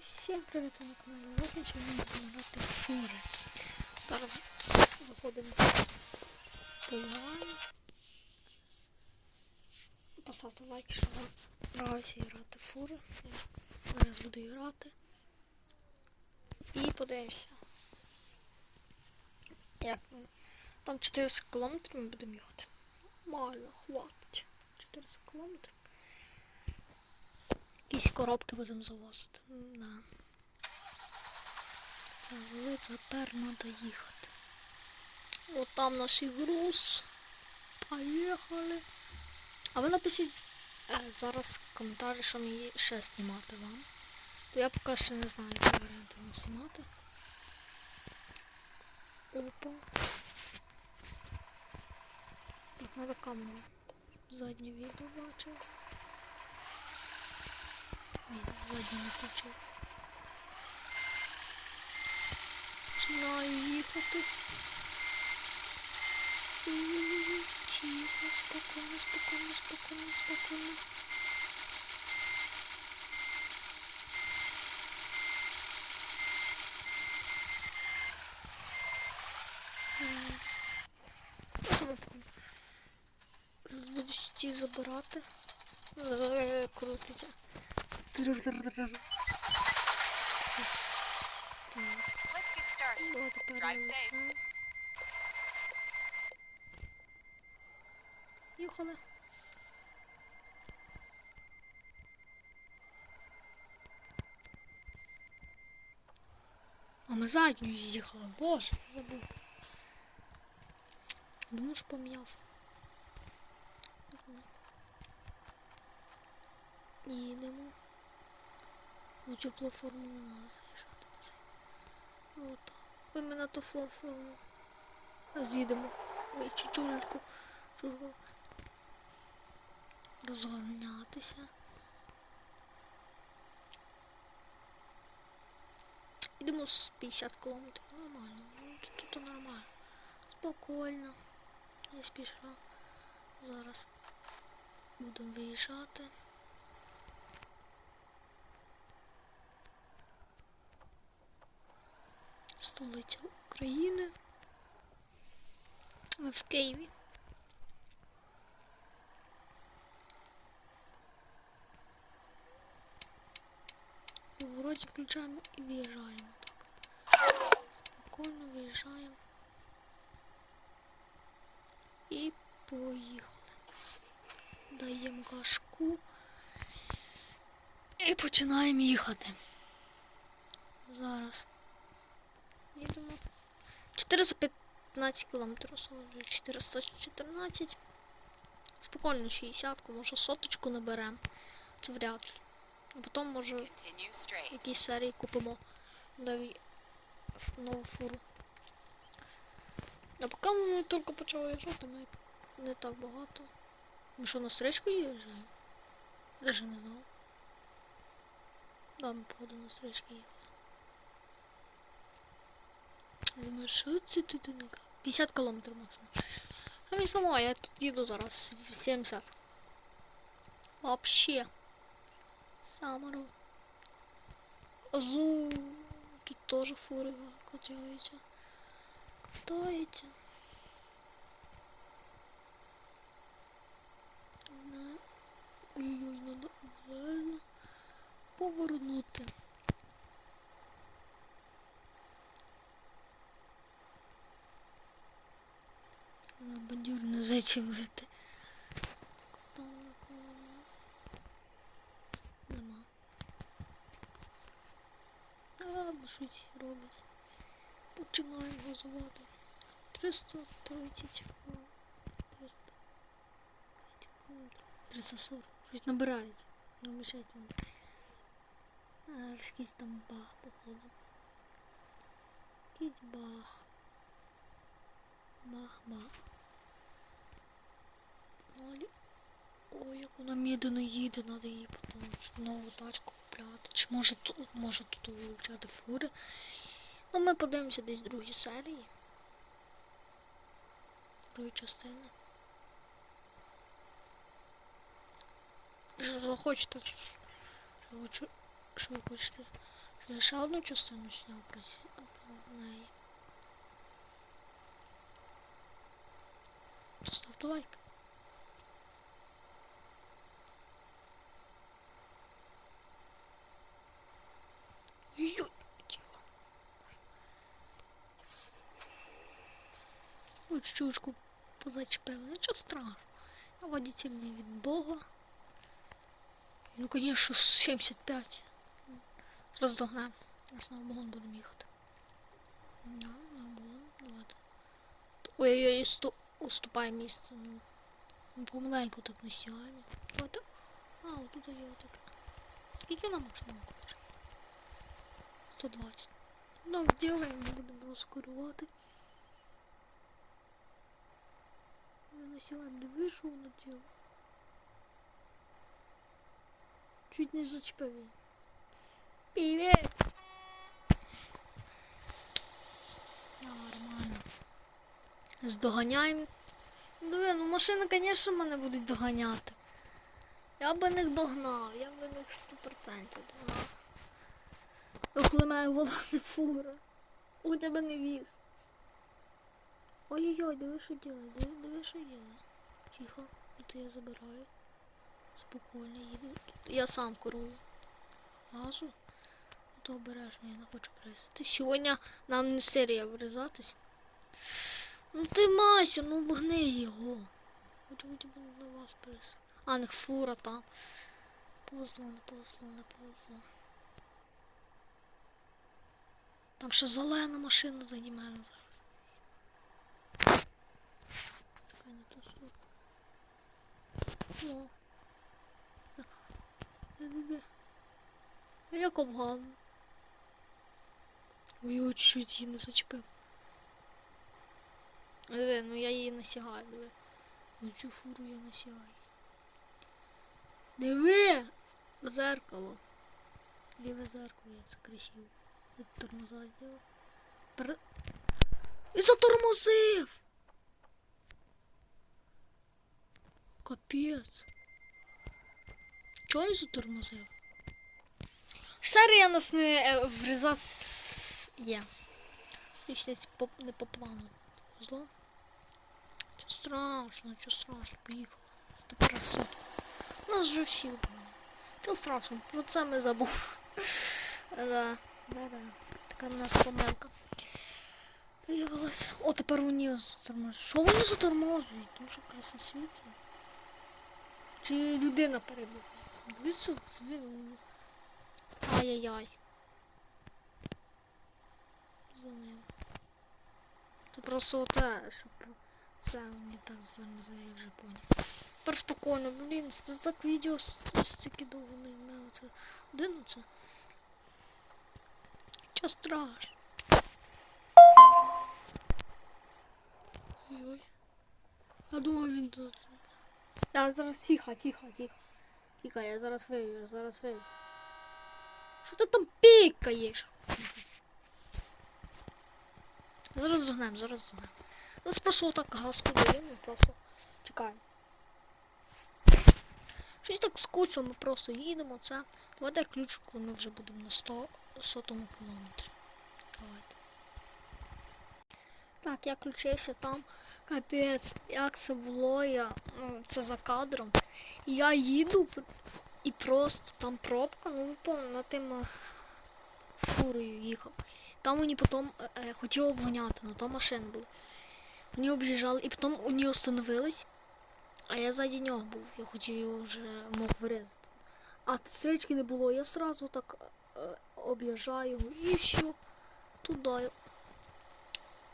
Всім привіт на каналі Ротнич, і ми будемо грати фури. Зараз заходимо в Телеграм. Поставте лайк, якщо вам подобається грати фури. Я зараз буду грати. І подивимося. Як. Там 400 кілометрів ми будемо їхати. Нормально, хватить. 400 кілометрів. Якісь коробки будемо завозити. Да. Це вели, тепер треба їхати. От там наш груз. Поїхали. А ви напишіть е, зараз коментарі, що мені ще знімати вам. То я поки що не знаю, які варіанти вам знімати. Опа. Так, треба камеру. Заднє відео бачив. Задній включив. Починаю їхати. Тихо, спокійно, спокійно, спокійно, спокійно. Саме Зараз забирати. Е, Крутиться. Drive safe. перенесемо. Їхали. А ми задню їхали, боже, забув. Думаю, що поміняв. Їдемо. На цю платформу не треба заїжджати. От. Ви мене ту платформу. З'їдемо. Ой, чучульку. Чужу. Розгонятися. Йдемо з 50 кілометрів. Нормально. Ну, тут, тут нормально. Спокійно. Не спіша. Зараз будемо виїжджати. Столиця України. Ми в Києві. Повороті включаємо і виїжджаємо так. Спокійно виїжджаємо. І поїхали. Даємо гашку. І починаємо їхати. Зараз. Їдемо. 415 кілометрів, сьогодні 414. Спокійно 60, може соточку наберемо. Це вряд ли. А потім може якісь серії купимо нові нову фуру. А поки ми тільки почали їжджати, ми не так багато. Ми що на стрічку їжджаємо? Даже не знав. Да, ми походу на стрічки їхали. Я думаю, що це ти ти не 50 кілометрів максимум. А мені сама, я тут їду зараз 70. Вообще. Самару. Азу. Тут теж фури катаються. Катаються. Не. Ой-ой, надо обережно повернути. Не зачепити. Там нікого нема. Нема. А, бо щось робить. Починаємо газувати. 330 км. 330 км. 340. Щось набирається. Не обіцяйте набирається. А, там бах, походу. Якийсь бах. Бах-бах. Ой, як вона медленно їде, треба їй потім нову тачку купляти. Чи може тут, може тут вивчати фури. Ну, ми подивимося десь в другій серії. Другої частини. Що хочете? Що, ви хочете? Я ще одну частину сняв про неї. Поставте лайк. Ой-ой, тихо. Ой, чучку позачепили. Нічого страшного. Я водитель від Бога. Ну, конечно, 75. Зараз догнав. Зараз на обгон будемо їхати. На, на обгон, давайте. Ой-ой-ой, сту... уступай місце. Ну. Ми помаленьку так не сігаємо. Давайте. А, отут є отак. Скільки нам максимум коштує? 120. Ну, делаємо, будемо розкорювати. Ми насіваємо, диви, що воно. Чуть не її. Привет! Нормально. Здоганяємо. Диви, ну машини, звісно, мене будуть доганяти. Я би них догнав, я би них 100% догнав. Ну, мене була фура. У тебе не віз. Ой-ой-ой, диви, що диви, диви, що ділає. Тихо, тут я забираю. Спокійно їду. Тут я сам керую. Газу. То обережно, я не хочу врізати. Сьогодні нам не серія врізатись. Ну ти Мася, ну обгни його. Хочу би на вас прис. А, не фура там. Повезло, не повезло, не повезло. Там ще зелена машина заді мене зараз. Чекай, не ту сторону. О. Де-де-де. Як обгадно. Ой, ой, чуть її не зачепив. Диви, ну я її насягаю, диви. Ну цю фуру я насягаю. Диви! Зеркало. Ліве зеркало, як це красиво. Тормоза зробив. І затормозив! Капець. Чого він затормозив? Серія нас не е, врізати є. По, не по плану. Зло. Чого страшно, чого страшно, поїхали. Тепер суд. Нас вже всі обманули. Чого страшно, про це ми забули. Да, да, да. Така в нас помилка. Виявилось. О, тепер вони затормозують. Що вони затормозують? Тому що красне світло. Чи людина перебула? Дивіться, зві- Ай-яй-яй. За ним. Це просто те, щоб це не так зараз я вже поняв. Тепер спокійно, блін, це так відео стільки довго не мав. Це один це. Чо страшно? Ой-ой. Я думаю, він тут. Я зараз тихо, тихо, тихо. Тихо, я зараз вивіжу, зараз вивіжу. Що ти там пікаєш? Зараз зогнемо, зараз зогнемо. Зараз просто отак газку даємо, просто чекаємо. Щось так скучно, ми просто їдемо, це. Давайте ключ, коли ми вже будемо на 100 сотому кілометрі. Давайте. Так, я включився там. Капець, як це було, я, ну, це за кадром. Я їду і просто там пробка, ну ви пам'ятаєте, на тим е, фурою їхав. Там вони потім е, е, хотіли обганяти, але там машини були. Вони об'їжджали і потім вони остановились, а я ззаді нього був, я хотів його вже мог вирізати. А стрічки не було, я сразу так е, об'їжджаю його і все, туди.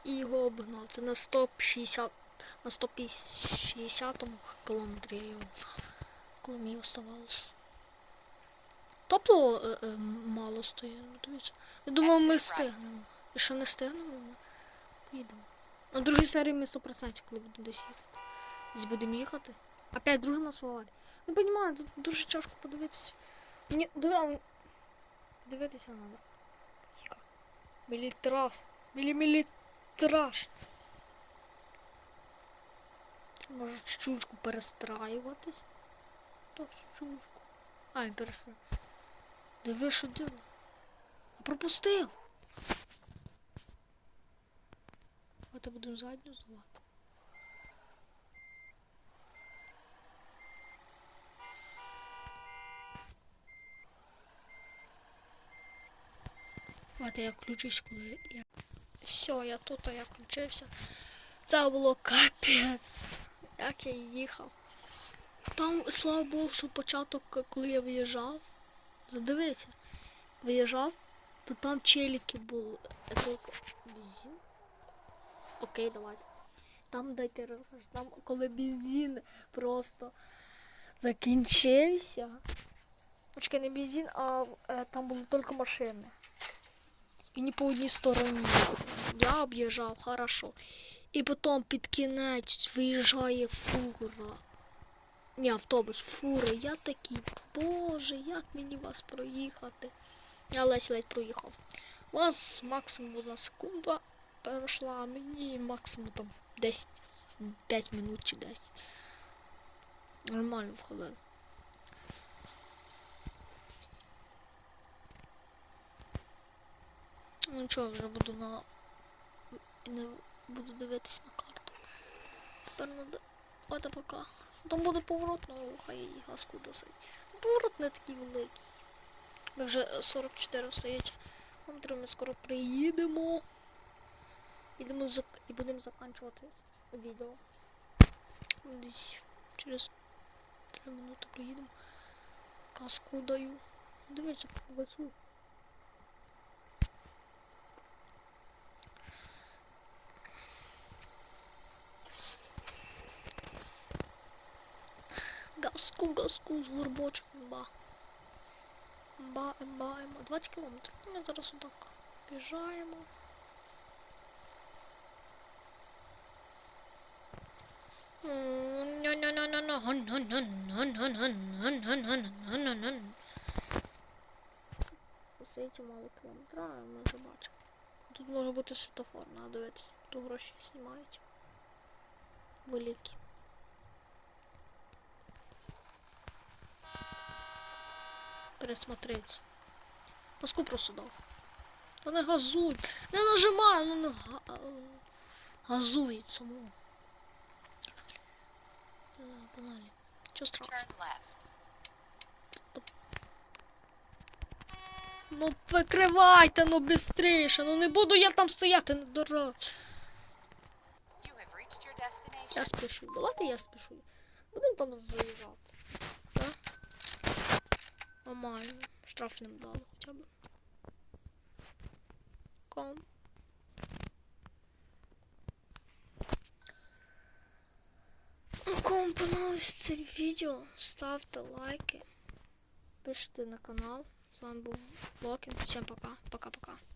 І його обгнав. Це на 160, на 160 кілометрі його, коли мені оставалось. Топливо е, е, мало стоїть, ну, дивіться. Я думав, ми встигнемо. Якщо не встигнемо, ми поїдемо. На другій серії ми 100% коли будемо десь їхати. Десь будемо їхати. Опять друга нас в. Не розумію, тут дуже тяжко подивитися. Мені диви- дивитися треба. Мілітрас. Мілі-мілітраш. Може чучку перестраюватись? Так, чучку. А, він перестраює. Диви, що діло. Пропустив. Давайте будемо задню звати. Давайте я включусь, коли я. Все, я тут, а я включився. Це було капець. Як я їхав. Там, слава Богу, що початок, коли я виїжджав. Задивися. Виїжджав, то там челіки були. Окей, давайте. Там дайте розкажу. Там коли бензин просто закінчився. Очки, не бензин, а е, там були тільки машини. І не по одній стороні. Я об'їжджав хорошо. І потім під кінець виїжджає фура. Ні, автобус, фура. Я такий, боже, як мені вас проїхати? Я ледь ледь проїхав. У вас максимум одна секунда пройшла, а мені максимум там 10, 5 минут чи 10. Нормально входили. Ну нічого, вже буду на. Не буду дивитись на карту. Тепер надо. Ось пока. Там буде поворот, ну хай газку досить. Поворот не такий великий. Ми вже е, 44 стоїть. Нам треба ми скоро приїдемо. Ідемо зак... і будемо закінчувати відео. Десь через 3 минути приїдемо. Каску даю. Дивіться, по Газку, з горбочок. Ба. Ба, ба, ба. 20 кілометрів. Ми зараз отак біжаємо. Здається, мало кілометра, ми вже бачимо. Тут може бути світофор, надо дивитися. Тут гроші знімають. Великі. Пересмотреть. Паску просто дав. Та не газуй. Не нажимай, ну не га... газує само. Погнали. Чого страшного? Ну прикривайте, ну бистріше. Ну не буду я там стояти, reached your destination. Я спішу. Давайте я спішу. Будемо там заїжджати. Нормально. Штраф не дали хоча б. Ком. Ну, Кому понравилось це відео, ставте лайки, пишите на канал. З вами був Локін. Всім пока. Пока-пока.